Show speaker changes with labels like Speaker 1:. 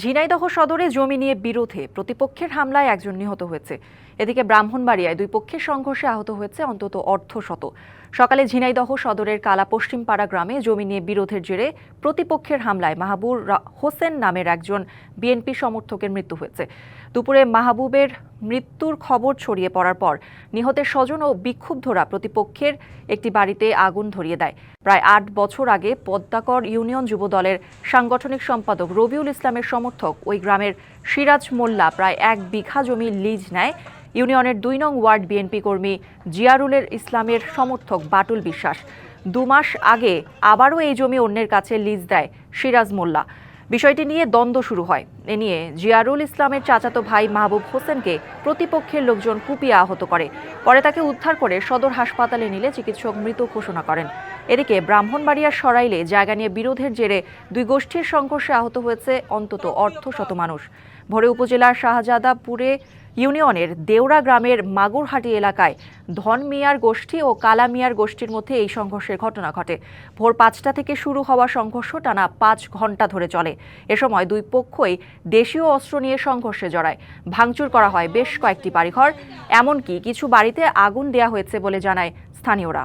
Speaker 1: ঝিনাইদহ সদরে জমি নিয়ে বিরোধে প্রতিপক্ষের হামলায় একজন নিহত হয়েছে। এদিকে ব্রাহ্মণবাড়িয়ায় দুই পক্ষের সংঘর্ষে আহত হয়েছে অন্তত অর্ধশত সকালে ঝিনাইদহ সদরের কালা পশ্চিমপাড়া গ্রামে জমি নিয়ে বিরোধের জেরে প্রতিপক্ষের হামলায় মাহবুর রা- হোসেন নামের একজন বিএনপি সমর্থকের মৃত্যু হয়েছে। দুপুরে মাহবুবের মৃত্যুর খবর ছড়িয়ে পড়ার পর নিহতের স্বজন ও বিক্ষুব্ধরা প্রতিপক্ষের একটি বাড়িতে আগুন ধরিয়ে দেয়। প্রায় আট বছর আগে পদ্মাকর ইউনিয়ন যুব দলের সাংগঠনিক সম্পাদক রবিউল ইসলামের সমর্থক ওই গ্রামের সিরাজ মোল্লা প্রায় এক বিঘা জমি লিজ নেয়। ইউনিয়নের দুই নং ওয়ার্ড বিএনপি কর্মী জিয়ারুলের ইসলামের সমর্থক বাটুল বিশ্বাস। দু মাস আগে আবারও এই জমি অন্যের কাছে লিজ দেয় সিরাজ মোল্লা। বিষয়টি নিয়ে দ্বন্দ্ব শুরু হয়। এ নিয়ে জিয়ারুল ইসলামের চাচাতো ভাই মাহবুব হোসেনকে প্রতিপক্ষের লোকজন কুপিয়ে আহত করে। পরে তাকে উদ্ধার করে সদর হাসপাতালে নিলে চিকিৎসক মৃত ঘোষণা করেন। এদিকে ব্রাহ্মণবাড়িয়ার সরাইলে জায়গা নিয়ে বিরোধের জেরে দুই গোষ্ঠীর সংঘর্ষে আহত হয়েছে অন্তত অর্ধশত মানুষ। ভোরে উপজেলার শাহজাদাপুরে ইউনিয়নের দেওড়া গ্রামের মাগুরহাটি এলাকায় ধন মিয়ার গোষ্ঠী ও কালা মিয়ার গোষ্ঠীর মধ্যে এই সংঘর্ষের ঘটনা ঘটে। ভোর পাঁচটা থেকে শুরু হওয়া সংঘর্ষ টানা পাঁচ ঘণ্টা ধরে চলে। এ সময় দুই পক্ষই দেশীয় অস্ত্র নিয়ে সংঘর্ষে জড়ায়। ভাঙচুর করা হয় বেশ কয়েকটি বাড়িঘর, এমনকি কিছু বাড়িতে আগুন দেয়া হয়েছে বলে জানায় স্থানীয়রা।